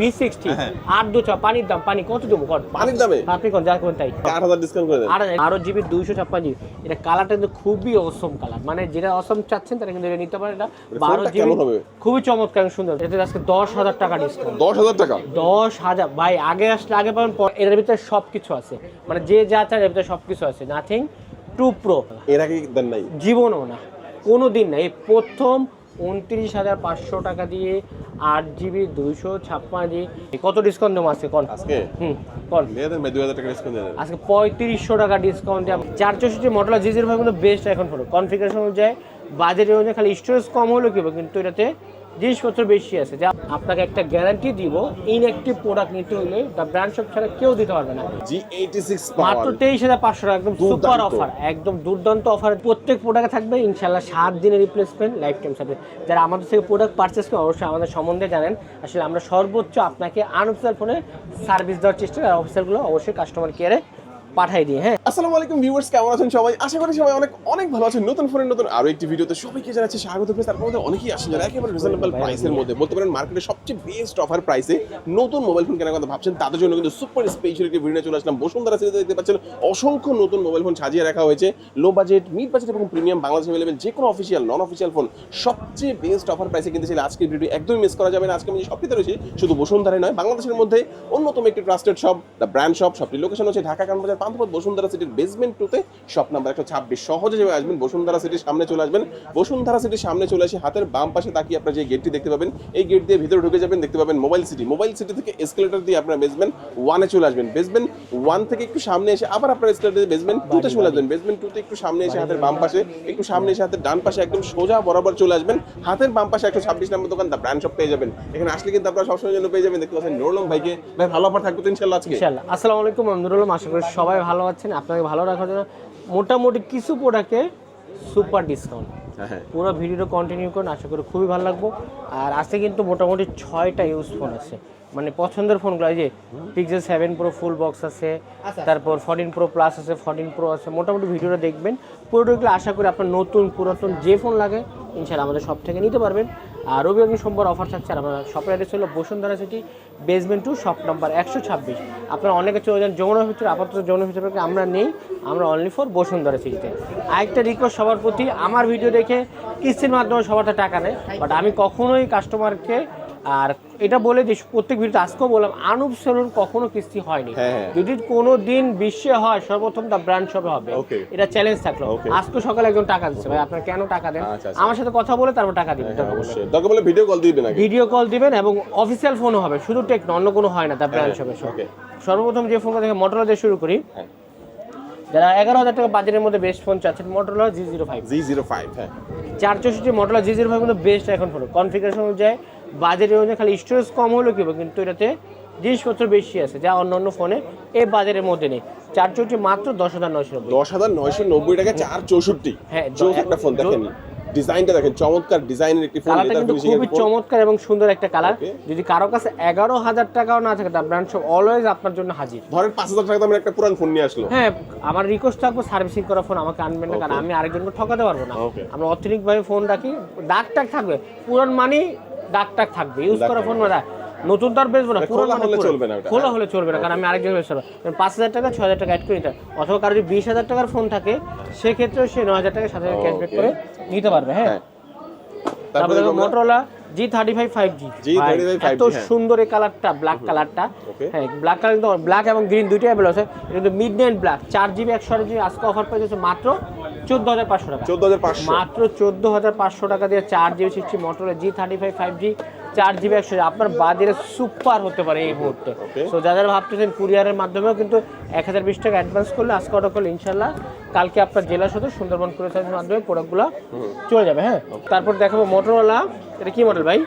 B sixty হ্যাঁ। আট দু ছ পানির দাম পানি কত দেবো পানির দামে? আপনি কোন যা কোন তাই। আট হাজার ডিসকাউন্ট করে দেন? আর আরও জিবি দুইশো ছাপ্পান্ন জিবি এটা কালারটা কিন্তু খুবই অসম কালার মানে যেটা অসম চাচ্ছেন তারা কিন্তু এটা নিতে পারে এটা বারো জিবি খুবই চমৎকার সুন্দর। আজকে দশ হাজার টাকা ডিসকাউন্ট দশ হাজার টাকা? দশ হাজার। ভাই আগে আসলে আগে পাবেন ভিতরে সব কিছু আছে। মানে যে যা চায় এর ভিতরে সব কিছু আছে। নাথিং টু প্রো এর আগে দেন নাই? জীবনও না। কোনো দিন না এই প্রথম উনত্রিশ হাজার পাঁচশো টাকা দিয়ে আট জিবি দুইশো ছাপ্পান্ন জিবি কত ডিসকাউন্ট দেবো আজকে? কন? আজকে? হুম কন? দুই হাজার টাকা ডিসকাউন্ট আজকে পঁয়ত্রিশশো টাকা ডিসকাউন্ট দেওয়া চার চৌষট্টি মডেল জিজির ফাইভ কিন্তু বেস্ট এখন হলো। কনফিগারেশন অনুযায়ী বাজেটের অনুযায়ী খালি স্টোরেজ কম হলো কি কিন্তু এটাতে জিনিসপত্র বেশি আছে যা আপনাকে একটা গ্যারান্টি দিব ইনঅ্যাক্টিভ প্রোডাক্ট নিতে হলে দ্য ব্র্যান্ড শপ ছাড়া কেউ দিতে পারবে না। জি এইটি সিক্স মাত্র তেইশ হাজার পাঁচশো টাকা একদম সুপার অফার একদম দুর্দান্ত অফার প্রত্যেক প্রোডাক্টে থাকবে ইনশাল্লাহ সাত দিনের রিপ্লেসমেন্ট লাইফ টাইম সাথে যারা আমাদের থেকে প্রোডাক্ট পারচেস করে অবশ্যই আমাদের সম্বন্ধে জানেন। আসলে আমরা সর্বোচ্চ আপনাকে আনঅফিসিয়াল ফোনে সার্ভিস দেওয়ার চেষ্টা করি আর অফিসারগুলো অবশ্যই কাস্টমার কেয়ারে পাঠাই দিই হ্যাঁ। আসসালামু আলাইকুম ভিউয়ার্স কেমন আছেন সবাই? আশা করি সবাই অনেক অনেক ভালো আছেন। নতুন ফোনের নতুন আরও একটি ভিডিওতে সবাইকে জানাচ্ছি স্বাগত প্রেস তার মধ্যে অনেকেই আসেন যারা একেবারে রিজনেবল প্রাইসের মধ্যে। বলতে পারেন মার্কেটে সবচেয়ে বেস্ট অফার প্রাইসে নতুন মোবাইল ফোন কেনার কথা ভাবছেন। তাদের জন্য কিন্তু সুপার স্পেশাল একটি ভিডিও চলে আসলাম। বসুন্ধরা সিরিজে দেখতে পাচ্ছেন অসংখ্য নতুন মোবাইল ফোন সাজিয়ে রাখা হয়েছে। লো বাজেট মিড বাজেট এবং প্রিমিয়াম বাংলাদেশ অ্যাভেলেবেল যে কোনো অফিসিয়াল নন অফিসিয়াল ফোন সবচেয়ে বেস্ট অফার প্রাইসে কিন্তু ছিল আজকের ভিডিও একদমই মিস করা যাবে না। আজকে আমি শপটিতে রয়েছি শুধু বসুন্ধরাই নয় বাংলাদেশের মধ্যে অন্যতম একটি trusted shop the brand shop শপটির location হচ্ছে ঢাকা কানবাজার পান্থপথ বসুন্ধরা সিটির বেসমেন্ট টুতে শপ নাম্বার একশো ছাব্বিশ। সহজে যেভাবে আসবেন, বসুন্ধরা সিটির সামনে চলে আসবেন। বসুন্ধরা সিটির সামনে চলে আসে হাতের বাম পাশে তাকিয়ে আপনার যে গেটটি দেখতে পাবেন, এই গেট দিয়ে ভিতরে ঢুকে যাবেন, দেখতে পাবেন মোবাইল সিটি মোবাইল সিটি থেকে এসকেলেটর দিয়ে আপনার বেসমেন্ট ওয়ানে চলে আসবেন। বেসমেন্ট ওয়ান থেকে একটু সামনে এসে আবার আপনার এসকেলেটর দিয়ে বেসমেন্ট টুতে চলে আসবেন। বেসমেন্ট টুতে একটু সামনে এসে হাতের বাম পাশে, একটু সামনে এসে হাতের ডান পাশে একদম সোজা বরাবর চলে আসবেন। হাতের বাম পাশে একশো ছাব্বিশ নম্বর দোকান দা ব্র্যান্ড শপ পেয়ে যাবেন। এখানে আসলে কিন্তু আপনারা সবসময় জন্য পেয়ে যাবেন। দেখতে পাচ্ছেন নুরুলম ভাইকে। ভাই, ভালো অফার থাকবে তো আজকে? ইনশাল্লাহ আসসালামু আলাইকুম আমদুরুল্লাহ আশা করি সবাই ভালো আছেন আপনাকে ভালো রাখার জন্য মোটামুটি কিছু প্রোডাক্টে সুপার ডিসকাউন্ট পুরো ভিডিওটা কন্টিনিউ করুন আশা করি খুবই ভালো লাগবো। আর আজকে কিন্তু মোটামুটি ছয়টা ইউজ ফোন আছে। মানে পছন্দের ফোনগুলো এই যে Pixel seven pro full box আছে তারপর ফোরটিন প্রো প্লাস আছে ফোরটিন প্রো আছে মোটামুটি ভিডিওটা দেখবেন। পুরোটাগুলো আশা করি আপনার নতুন পুরাতন যে ফোন লাগে ইনশাল্লাহ আমাদের সব থেকে নিতে পারবেন। রবি অগ্নি সোমবার অফার থাকছে, আর আমার শপের অ্যাড্রেস হলো Bashundhara city basement two shop number একশো ছাব্বিশ। আপনারা অনেকে চলে যান যমুনা ভিতরে আপাতত যমুনা ভিতরে আমরা নেই, আমরা অনলি ফর বসুন্ধরা সিটিতে আরেকটা রিকোয়েস্ট সবার প্রতি, আমার ভিডিও দেখে কিস্তির মাধ্যমে সবার টাকা নেয় বাট আমি কখনোই কাস্টমারকে আর এটা বলে যে প্রত্যেক ভিডিওতে আজকেও বললাম আনুপ সেলুন কখনো কিস্তি হয়নি। হ্যাঁ, হ্যাঁ। যদি কোনো দিন বিশ্বে হয় সর্বপ্রথম দা ব্র্যান্ড শপে হবে. এটা চ্যালেঞ্জ থাকল. আজকে সকালে একজন টাকা দিচ্ছে ভাই আপনার কেন টাকা দেন? আচ্ছা, আচ্ছা। আমার সাথে কথা বলে তারপর টাকা দিবেন হ্যাঁ, অবশ্যই। দরকার বলে ভিডিও কল দিবেন ভিডিও কল দিবেন এবং অফিসিয়াল ফোনও হবে। শুধু টেক অন্য কোনো হয় না তার ব্র্যান্ড শপে okay. সর্বপ্রথম যে ফোনটা থেকে মোটরলা দিয়ে শুরু করি। হ্যাঁ। যারা এগারো হাজার টাকা বাজেটের মধ্যে বেস্ট ফোন চাচ্ছেন Motorola G zero five G zero five হ্যাঁ। চার চৌষট্টি মডেল জি জিরো ফাইভ কিন্তু বেস্ট এখন ফোন কনফিগারেশন অনুযায়ী বাজেটের অনুযায়ী খালি স্টোরেজ কম হলো কি কিন্তু এটাতে জিনিসপত্র বেশি আছে যা অন্য অন্য ফোনে এই বাজারের মধ্যে নেই। চার চৌষট্টি মাত্র দশ হাজার নয়শো নব্বই। দশ হাজার নয়শো নব্বই টাকা চার চৌষট্টি হ্যাঁ, একটা ফোন দেখেন। ডিজাইনটা দেখেন চমৎকার ডিজাইনের একটি ফোন কালারটা কিন্তু খুবই চমৎকার এবং সুন্দর একটা কালার। যদি কারও কাছে এগারো হাজার টাকাও না থাকে তার ব্র্যান্ড সব অলওয়েজ আপনার জন্য হাজির। ধরেন পাঁচ হাজার টাকা দামের একটা পুরান ফোন নিয়ে আসলো। হ্যাঁ আমার রিকোয়েস্ট থাকব সার্ভিসিং করা ফোন আমাকে আনবেন না কারণ আমি আরেকজনকে ঠকাতে পারব না. আমরা অর্থনৈতিক ভাবে ফোন রাখি দাগ টাক থাকবে। পুরান মানি দাগ থাকবে ইউজ করা ফোন মানে নতুন তার বেচবো না পুরো খোলা মানে হলে চলবে না। খোলা হলে চলবে না কারণ আমি আরেকজন বেচবো পাঁচ হাজার টাকা ছ হাজার টাকা অ্যাড করে নিতে। অথবা কারও যদি বিশ হাজার টাকার ফোন থাকে সেক্ষেত্রেও সে নয় হাজার টাকা সাত হাজার ক্যাশব্যাক. করে নিতে পারবে হ্যাঁ হ্যাঁ তারপরে Motorola G thirty five five G এত হ্যাঁ। সুন্দর এই কালারটা ব্ল্যাক কালারটা হ্যাঁ ব্ল্যাক কালার কিন্তু ব্ল্যাক এবং গ্রিন দুইটাই অ্যাভেলেবল আছে। এটা কিন্তু মিড নাইট ব্ল্যাক চার জিবি একশো আট জিবি আজকে অফার পেয়ে যাচ্ছে মাত্র চোদ্দ হাজার পাঁচশো টাকা। চোদ্দ হাজার মাত্র চোদ্দ হাজার পাঁচশো টাকা দিয়ে চার জিবি সিক্সটি মোটরের G thirty five five G চার জিবি একশো আপনার বাজারে সুপার হতে পারে এই মুহূর্তে. তো যারা ভাবতেছেন কুরিয়ারের মাধ্যমেও কিন্তু এক হাজার বিশ টাকা অ্যাডভান্স করলে আজকে অর্ডার করলে ইনশাল্লাহ কালকে আপনার জেলা সদর সুন্দরবন কুরিয়ারের মাধ্যমে প্রোডাক্টগুলো চলে যাবে হ্যাঁ? তারপর দেখাবো মোটরওয়ালা এটা কি মডেল ভাই?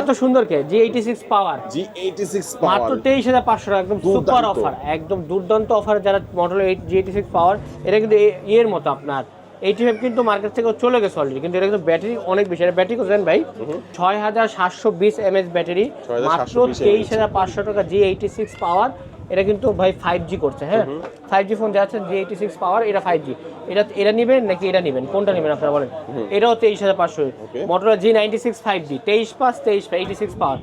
এত সুন্দর কে? জি এইটি সিক্স পাওয়ার জি এইটি সিক্স মাত্র তেইশ হাজার পাঁচশো টাকা একদম সুপার অফার একদম দুর্দান্ত অফার যারা model eight G eighty six power এটা কিন্তু ইয়ের মতো আপনার। এইটি ফাইভ কিন্তু মার্কেট থেকে চলে গেছে অলরেডি কিন্তু এটা কিন্তু ব্যাটারি অনেক বেশি। এটা ব্যাটারি কোথায় ভাই? ছয় হাজার সাতশো বিশ এমএচ ব্যাটারি মাত্র তেইশ হাজার পাঁচশো টাকা জি এইটি সিক্স পাওয়ার এটা কিন্তু ভাই ফাইভ জি করছে হ্যাঁ? ফাইভ জি ফোন যাচ্ছে জি এইটি সিক্স পাওয়ার এটা ফাইভ জি এটা এটা নেবেন নাকি এটা নেবেন? কোনটা নেবেন আপনারা বলেন? এটাও তেইশ হাজার পাঁচশো। Okay. G ninety six five G তেইশ পাঁচ তেইশ এইটি সিক্স পাওয়ার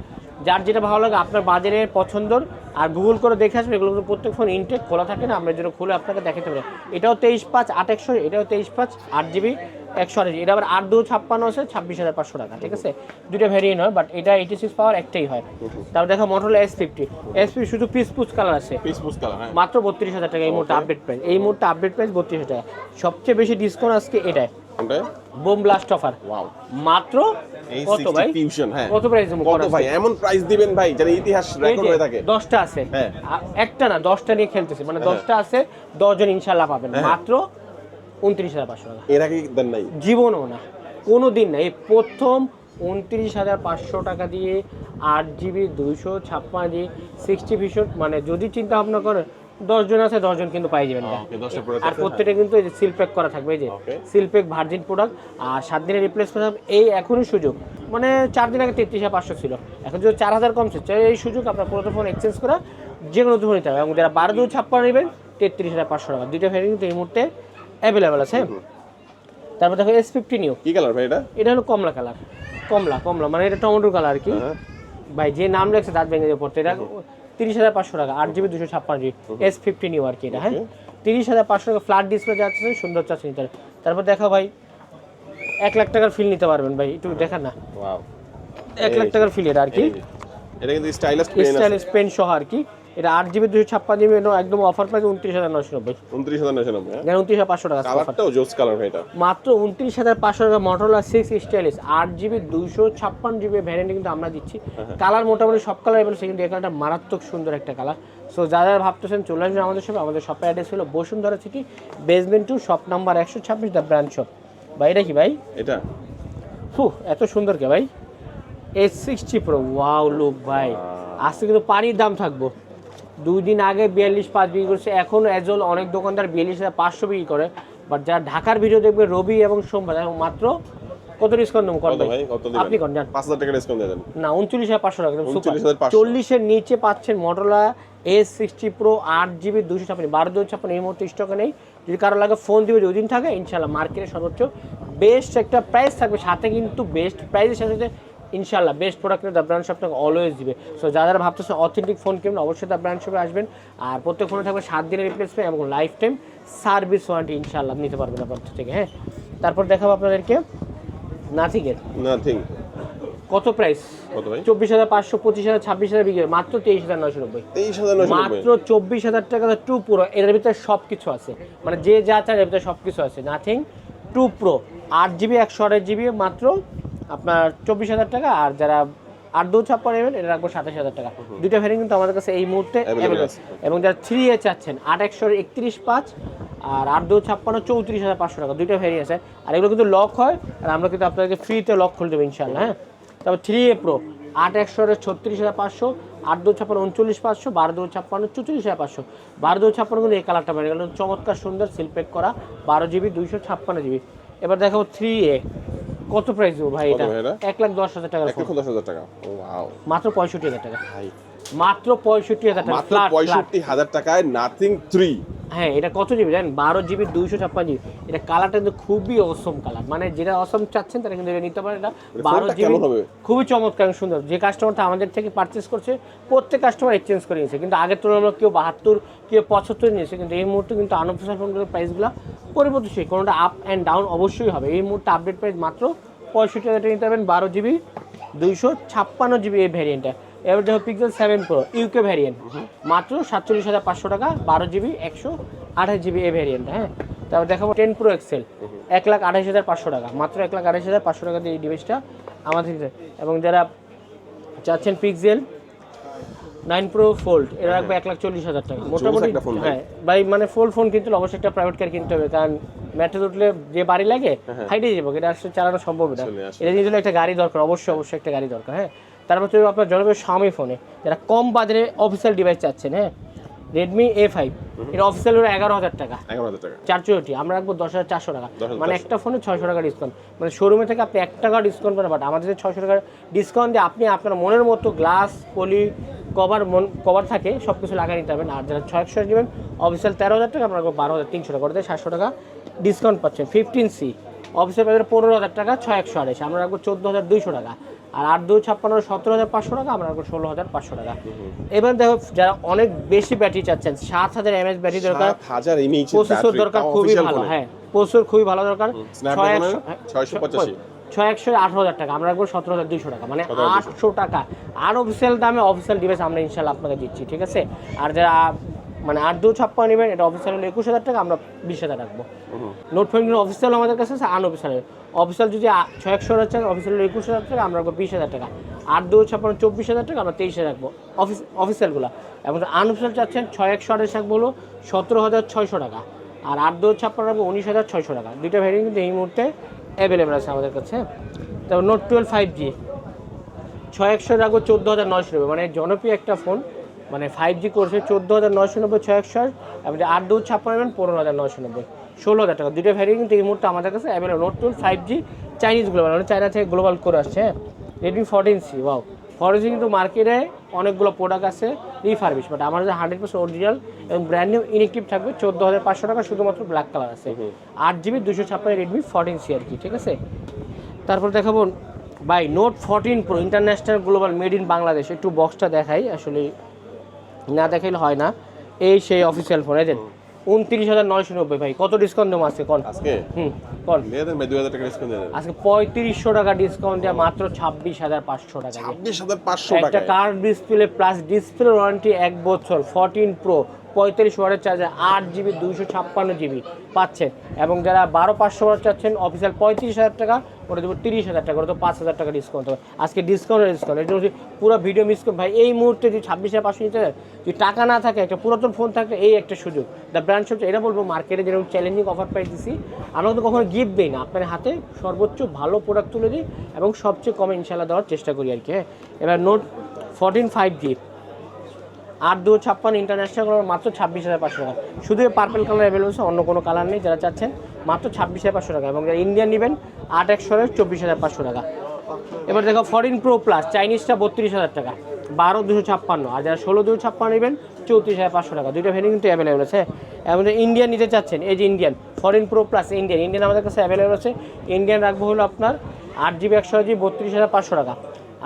যার যেটা ভালো লাগে আপনার বাজারের পছন্দর আর গুগল করে দেখে আসবে এগুলো কিন্তু প্রত্যেক ফোন ইনটেক খোলা থাকে না আমরা যেটা খুলে আপনাকে দেখাতে পারি। এটাও তেইশ পাঁচ আট একশো এটাও তেইশ পাঁচ আট জিবি একশো আঠাশ এটা আবার আট দু ছাপ্পান্ন আছে ছাব্বিশ হাজার পাঁচশো টাকা ঠিক আছে? দুটো ভ্যারিয়েন্ট হয় বাট এটা এইটি সিক্স পাওয়ার একটাই হয়। তারপর দেখো Motorola S fifty S fifty শুধু পিস পুস কালার আছে। পিস পুস কালার হ্যাঁ। মাত্র বত্রিশ হাজার টাকা এই মুহূর্তে আপডেট প্রাইস এই মুহূর্তে আপডেট প্রাইস বত্রিশ হাজার টাকা। সবচেয়ে বেশি ডিসকাউন্ট আজকে এটাই। কোনটা বোম ব্লাস্ট অফার ওয়াও মাত্র কত ভাই? ফিউশন হ্যাঁ। কত প্রাইস কত ভাই? এমন প্রাইস দিবেন ভাই ইতিহাস রেকর্ড হয়ে থাকে। দশটা আছে। হ্যাঁ। একটা না দশটা নিয়ে খেলতেছে। মানে দশটা আছে দশজন ইনশাল্লাহ পাবেন। হ্যাঁ। মাত্র উনত্রিশ হাজার পাঁচশো টাকা। এর আগে দেন নাই? জীবনও না। কোনো দিন না। এই প্রথম উনত্রিশ হাজার পাঁচশো টাকা দিয়ে আট জিবি দুইশো ছাপ্পান্ন জি সিক্সটি ভিশন মানে যদি চিন্তা ভাবনা করেন দশজন আছে দশজন কিন্তু পাই যাবেন না Okay, 10টা product আর প্রত্যেকটা কিন্তু এই যে সিল প্যাক করা থাকবে এই যে Okay. Seal pack virgin product আর সাত দিনের রিপ্লেস করা হবে এই এখনই সুযোগ। মানে চার দিন আগে তেত্রিশ হাজার পাঁচশো ছিল। এখন যদি চার হাজার কমছে এই সুযোগ আপনার পুরোনো ফোন এক্সচেঞ্জ করা যে কোনো ফোন নিতে হবে এবং যারা বারো দু ছাপ্পান্ন নেবেন তেত্রিশ হাজার পাঁচশো টাকা। দুইটা ভ্যারিয়েন্ট কিন্তু এই মুহূর্তে অ্যাভেলেবেল আছে তারপর দেখো এস ফিফটি নিউ কি কালার ভাই এটা? এটা হলো কমলা কালার কমলা কমলা মানে এটা টমেটো কালার আর কি। হ্যাঁ। ভাই যে নাম লেখছে দাঁত ভেঙে পড়তে। এটা তিরিশ হাজার পাঁচশো টাকা আট জিবি দুশো ছাপ্পান্ন জিবি। এস ফিফটিন ইউ আর কি এটা হ্যাঁ তিরিশ হাজার পাঁচশো টাকা ফ্ল্যাট ডিসপ্লে যাচ্ছে সুন্দর চাচ্ছে নিতে। তারপর দেখো ভাই এক লাখ টাকার ফিল নিতে পারবেন ভাই একটু দেখান না। এক লাখ টাকার ফিল এটা আর কি। এটা কিন্তু স্টাইলিশ পেন সহ আর কি। এটা আট জিবি দুশো ছাপ্পান্ন জিবি একদম অফার প্রাইস উনত্রিশ হাজার নশো নব্বই। উনত্রিশ হাজার নশো নব্বই হ্যাঁ? উনত্রিশ হাজার পাঁচশো টাকা কালারটাও জোস কালার ভাই এটা। মাত্র উনত্রিশ হাজার পাঁচশো টাকা মটোলা সিক্স স্টাইলিশ আট জিবি দুইশো ছাপ্পান্ন জিবি ভ্যারিয়েন্ট কিন্তু আমরা দিচ্ছি। কালার মোটামুটি সব কালার এবার কিন্তু এই কালারটা মারাত্মক সুন্দর একটা কালার সো যারা ভাবতেছেন চলে আসবেন আমাদের সাথে আমাদের শপের অ্যাড্রেস হলো Bashundhara city basement two shop number একশো ছাব্বিশ দ্য ব্রাঞ্চ শপ ভাই এটা কি ভাই? এটা। ফু এত সুন্দর কে ভাই? S sixty pro wow look ভাই। আজকে কিন্তু পানির দাম থাকব। দুই দিন আগে বিয়াল্লিশ পাঁচ বিক্রি করছে। এখন এজল অনেক দোকানদার বিয়াল্লিশ হাজার পাঁচশো বিক্রি করে। বাট যারা ঢাকার ভিডিও দেখবে রবি এবং সোমবার এখন মাত্র কত ডিসকাউন্ট দেবো কত ভাই? আপনি কন? পাঁচ হাজার টাকা ডিসকাউন্ট দেন। না উনচল্লিশ হাজার পাঁচশো টাকা 39,500 চল্লিশের নিচে পাচ্ছেন মটোলা এস সিক্সটি প্রো আট জিবি দুশো ছাপ্পান্ন বারো দুশো ছাপ্পান্ন এই মুহূর্তে স্টকে নেই। যদি কারও লাগে ফোন দিবে যদি দিন থাকে ইনশাল্লাহ মার্কেটে সর্বোচ্চ বেস্ট একটা প্রাইস থাকবে। সাথে কিন্তু বেস্ট প্রাইসের সাথে ইনশাল্লাহ best product the brand shop আপনাকে অলওয়েজ দিবে। সো যারা যারা ভাবতেছে অথেন্টিক ফোন কিনবেন অবশ্যই দ্য ব্র্যান্ড শপে আসবেন। আর প্রত্যেক ফোনে থাকবে সাত দিনের রিপ্লেসমেন্ট এবং লাইফ টাইম সার্ভিস ওয়ারেন্টি ইনশাল্লাহ নিতে পারবেন আপনার থেকে হ্যাঁ? তারপর দেখাবো আপনাদেরকে নাথিংয়ের নাথিং কত প্রাইস কত ভাই? চব্বিশ হাজার পাঁচশো পঁচিশ হাজার ছাব্বিশ হাজার বিক্রি মাত্র তেইশ হাজার নয়শো নব্বই। মাত্র চব্বিশ হাজার টাকা টু প্রো এর ভিতরে সব কিছু আছে। মানে যে যা চায় এর ভিতরে সব কিছু আছে। নাথিং টু প্রো আট জিবি একশো আঠাশ জিবি মাত্র আপনার চব্বিশ হাজার টাকা আর যারা আট দু ছাপ্পান্ন নেবেন এটা রাখব সাতাশ হাজার টাকা। দুইটা ভ্যারিয়েন্ট কিন্তু আমাদের কাছে এই মুহূর্তে। এবং যারা থ্রি এ চাচ্ছেন আট একশো একত্রিশ পাঁচ আর আট দু ছাপ্পান্ন চৌত্রিশ হাজার পাঁচশো টাকা দুইটা ভ্যারিয়েন্ট আছে। আর এগুলো কিন্তু লক হয় আর আমরা কিন্তু আপনাদেরকে ফ্রিতে লক খুলে দেবো ইনশাল্লাহ হ্যাঁ? তারপর থ্রি এ প্রো আট একশো ছত্রিশ হাজার পাঁচশো আট দু ছাপ্পান্ন উনচল্লিশ পাঁচশো বারো দু ছাপ্পান্ন চৌচল্লিশ হাজার পাঁচশো। বারো দু ছাপ্পান্ন কিন্তু এই কালারটা বেড়ে গেল। চমৎকার সুন্দর সিলপেক করা বারো জিবি দুইশো ছাপ্পান্ন জিবি এবার দেখো থ্রি এ কত প্রাইস দেবো ভাই এটা? এক লাখ দশ হাজার টাকা এক লক্ষ দশ হাজার টাকা। মাত্র পঁয়ষট্টি হাজার টাকা। ভাই। মাত্র পঁয়ষট্টি হাজার টাকা। পঁয়ষট্টি হাজার টাকায় নাথিং থ্রি হ্যাঁ এটা কত জিবি জানেন বারো জিবি দুইশো ছাপ্পান্ন জিবি এটা কালারটা কিন্তু খুবই অসম কালার মানে যেটা অসম চাচ্ছেন তারা কিন্তু এটা নিতে পারে এটা বারো জিবি খুবই চমৎকার এবং সুন্দর। যে কাস্টমারটা আমাদের থেকে পারচেস করছে প্রত্যেক কাস্টমার এক্সচেঞ্জ করে নিয়েছে। কিন্তু আগের তুলনায় কেউ বাহাত্তর কেউ পঁচাত্তর নিয়েছে। কিন্তু এই মুহূর্তে কিন্তু আনঅফিসার ফোনগুলোর প্রাইসগুলো পরিবর্তনশীল কোনোটা আপ অ্যান্ড ডাউন অবশ্যই হবে। এই মুহূর্তে আপডেট প্রাইস মাত্র পঁয়ষট্টি হাজার নিতে পারবেন বারো জিবি দুইশো ছাপ্পান্ন জিবি এই ভ্যারিয়েন্টটা এবার দেখো Pixel seven pro UK variant মাত্র সাতচল্লিশ হাজার পাঁচশো টাকা বারো জিবি একশো আঠাশ জিবি এ ভ্যারিয়েন্ট হ্যাঁ? তারপর দেখাবো টেন প্রো এক্সেল এক লাখ আঠাশ হাজার পাঁচশো টাকা। মাত্র এক লাখ আঠাশ হাজার পাঁচশো টাকা দিয়ে এই ডিভাইসটা আমাদের এবং যারা চাচ্ছেন পিক্সেল নাইন প্রো ফোল্ড এটা রাখবে এক লাখ চল্লিশ হাজার টাকা। মোটামুটি। হ্যাঁ ভাই মানে ফোল্ড ফোন কিন্তু অবশ্যই একটা প্রাইভেট কার কিনতে হবে কারণ মেট্রো উঠলে যে বাড়ি লাগে হাইটে যাব এটা আসলে চালানো সম্ভব না। এটা নিয়ে একটা গাড়ি দরকার অবশ্যই অবশ্যই একটা গাড়ি দরকার হ্যাঁ? তারপর তো আপনার জনপ্রিয় স্বামী ফোনে যারা কম বাজারে অফিসিয়াল ডিভাইস চাচ্ছেন হ্যাঁ? রেডমি এ ফাইভ এটা অফিসিয়াল হলো এগারো হাজার টাকা। এগারো হাজার টাকা। চার চৌষট্টি আমরা রাখব দশ হাজার চারশো টাকা। মানে একটা ফোনে ছয়শো টাকা ডিসকাউন্ট মানে শোরুমে থেকে আপনি এক টাকা ডিসকাউন্ট পাবেন বাট আমাদের ছয়শো টাকা ডিসকাউন্ট দিয়ে আপনি আপনার মনের মতো গ্লাস পলি কভার মন কভার থাকে সব কিছু লাগিয়ে নিতে পারবেন। আর যারা ছয়শো নেবেন অফিসিয়াল তেরো হাজার টাকা আপনার বারো হাজার তিনশো টাকা করতে সাতশো টাকা ডিসকাউন্ট পাচ্ছেন। ফিফটিন সি অফিসের বাজারে পনেরো হাজার টাকা ছয় একশো আড়াইশো। আমরা রাখব চোদ্দ হাজার দুইশো টাকা। আর আট দুই ছাপ্পান্ন সতেরো হাজার পাঁচশো টাকা আমরা ষোলো হাজার পাঁচশো টাকা। এবার দেখো যারা অনেক বেশি ব্যাটারি চাচ্ছেন সাত হাজার এমএচ ব্যাটারি দরকার। প্রসেসর দরকার খুবই ভালো হ্যাঁ প্রসেসর খুবই ভালো দরকার। ছয় একশো- হ্যাঁ, 685 ছয় একশো আঠারো হাজার টাকা আমরা রাখব সতেরো হাজার দুইশো টাকা মানে আটশো টাকা। আর অফিসিয়াল দামে অফিসিয়াল ডিভাইস আমরা ইনশাল্লাহ আপনাকে দিচ্ছি ঠিক আছে? আর যারা মানে আট দু ছাপ্পান্ন নেবেন এটা অফিসিয়াল হলে একুশ হাজার টাকা আমরা বিশ হাজার রাখব। নোট ফোনগুলো অফিসিয়াল আমাদের কাছে আছে আনঅফিসিয়াল অফিসিয়াল যদি ছয় একশো হাজার টাকা অফিসিয়াল একুশ হাজার টাকা আমরা রাখব বিশ হাজার টাকা। আট দু ছাপ্পান্ন চব্বিশ হাজার টাকা, আমরা তেইশ রাখব। অফিস অফিসিয়ালগুলো এবং আনঅফিসিয়াল চাচ্ছেন ছয় একশো আঠাশ রাখব হলো সতেরো হাজার ছয়শো টাকা। আর আট দু ছাপ্পান্ন রাখব উনিশ হাজার ছয়শো টাকা। দুইটা ভ্যারিয়েন্ট কিন্তু এই মুহূর্তে অ্যাভেলেবেল আছে আমাদের কাছে। তারপর নোট টুয়েলভ ফাইভ জি ছয় একশো রাখব চোদ্দ হাজার নয়শো নব্বই। মানে জনপ্রিয় একটা ফোন মানে ফাইভ জি করছে চোদ্দ হাজার নয়শো নব্বই ছয় একশো এবং আট দু ছাপ্পান্ন পনেরো হাজার নয়শো নব্বই। ষোলো হাজার টাকা। দুটো ভ্যারিয়েন্ট কিন্তু এই মুহূর্তে আমাদের কাছে available note twelve five G Chinese global মানে চায়না থেকে গ্লোবাল করে আসছে হ্যাঁ? Redmi fourteen C wow fourteen C কিন্তু মার্কেটে অনেকগুলো প্রোডাক্ট আছে রিফার্বিশ বাট আমার যে হান্ড্রেড পার্সেন্ট অরিজিনাল এবং ব্র্যান্ড নিউ ইনেকটিভ থাকবে চোদ্দ হাজার পাঁচশো টাকা শুধুমাত্র ব্ল্যাক কালার আছে। আট জিবি দুশো ছাপ্পান্ন রেডমি ফোরটিন সি আর কি ঠিক আছে? তারপর দেখাবো by note fourteen pro international global made in Bangladesh একটু বক্সটা দেখাই আসলে না দেখাইলে হয় না। এই সেই অফিসিয়াল ফোন যে উনত্রিশ হাজার নয়শো নব্বই ভাই। কত ডিসকাউন্ট দেবো আজকে? কন? আজকে? হুম কন? ভাই হাজার টাকা ডিসকাউন্ট দেবো আজকে পঁয়ত্রিশশো টাকা ডিসকাউন্ট দেওয়া মাত্র ছাব্বিশ হাজার পাঁচশো টাকা। ছাব্বিশ হাজার পাঁচশো একটা টাকা card display plus display warranty এক বছর ফোরটিন প্রো পঁয়ত্রিশ ওয়ারের চার্জার আট জিবি দুইশো ছাপ্পান্ন জিবি পাচ্ছেন এবং যারা বারো পাঁচশো ওয়ার চাচ্ছেন অফিসিয়াল পঁয়ত্রিশ হাজার টাকা, ওটা দেবো তিরিশ হাজার টাকা, ওটা তো পাঁচ হাজার টাকা ডিসকাউন্ট হবে। আজকে ডিসকাউন্ট ডিসকাউন্ট এটা হচ্ছে পুরো ভিডিও মিস করে ভাই, এই মুহূর্তে যদি ছাব্বিশ হাজার পাঁচশো নিতে যদি টাকা না থাকে, একটা পুরাতন ফোন থাকলে এই একটা সুযোগ। দ্য ব্র্যান্ড হচ্ছে এটা বলব মার্কেটে যেরকম চ্যালেঞ্জিং অফার প্রাইস দিছি আমরা কিন্তু কখনো গিফট দিই না। আপনার হাতে সর্বোচ্চ ভালো প্রোডাক্ট তুলে দিই, এবং সবচেয়ে কমে ইনশাল্লাহ দেওয়ার চেষ্টা করি আর কি হ্যাঁ। এবার নোট ফোরটিন ফাইভ জি আট দু ছাপ্পান্ন ইন্টারন্যাশনাল কালার মাত্র ছাব্বিশ হাজার পাঁচশো টাকা। শুধু পার্পেল কালার অ্যাভেলেবল আছে, অন্য কোনো কালার নেই, যারা চাচ্ছেন, মাত্র ছাব্বিশ হাজার পাঁচশো টাকা। এবং যারা ইন্ডিয়ান নেবেন, আট একশো চব্বিশ হাজার পাঁচশো টাকা। এবার দেখো ফরিন প্রো প্লাস চাইনিজটা বত্রিশ হাজার টাকা, বারো দুশো ছাপ্পান্ন, আর যারা ষোলো দুশো ছাপ্পান্ন নেবেন, চৌত্রিশ হাজার পাঁচশো টাকা। দুইটা ভ্যারিয়েন্ট কিন্তু অ্যাভেলেবল আছে। এবং ইন্ডিয়ান নিতে চাচ্ছেন, এই যে Indian foreign pro plus Indian Indian আমাদের কাছে অ্যাভেলেবল আছে। ইন্ডিয়ান রাখব হলো আপনার আট জিবি একশো জিবি বত্রিশ হাজার পাঁচশো টাকা।